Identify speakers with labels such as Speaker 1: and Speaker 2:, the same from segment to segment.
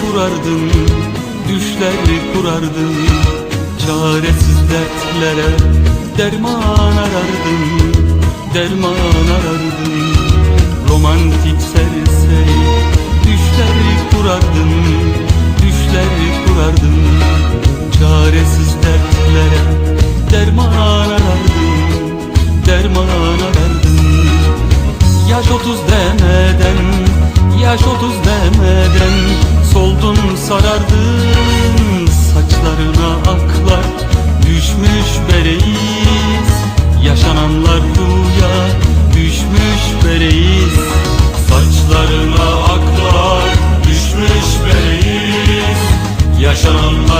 Speaker 1: kurardın Düşler kurardın Çaresiz dertlere Derman arardın Derman arardın Romantik serseri Düşler kurardın Düşler kurardın Çaresiz dertlere Derman arardın Derman arardın Yaş otuz demeden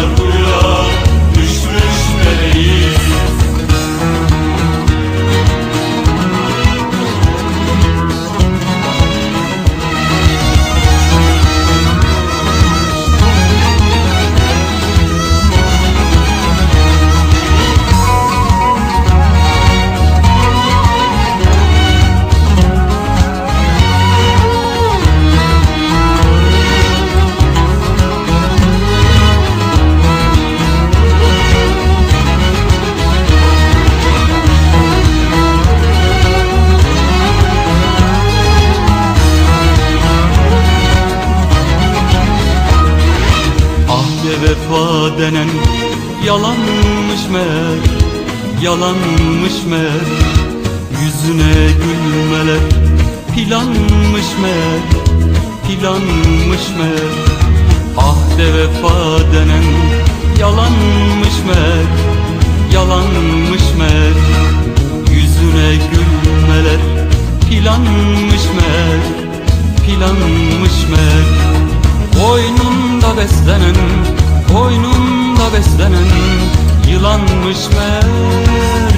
Speaker 1: Hallelujah. Denen yalanmış meğer Yalanmış meğer. Yüzüne gülmeler planmış meğer Planmış meğer. Ahde vefa denen yalanmış meğer Yalanmış meğer. Yüzüne gülmeler planmış meğer Planmış meğer. Koynunda beslenen, koynunda beslenen Yılanmış meğer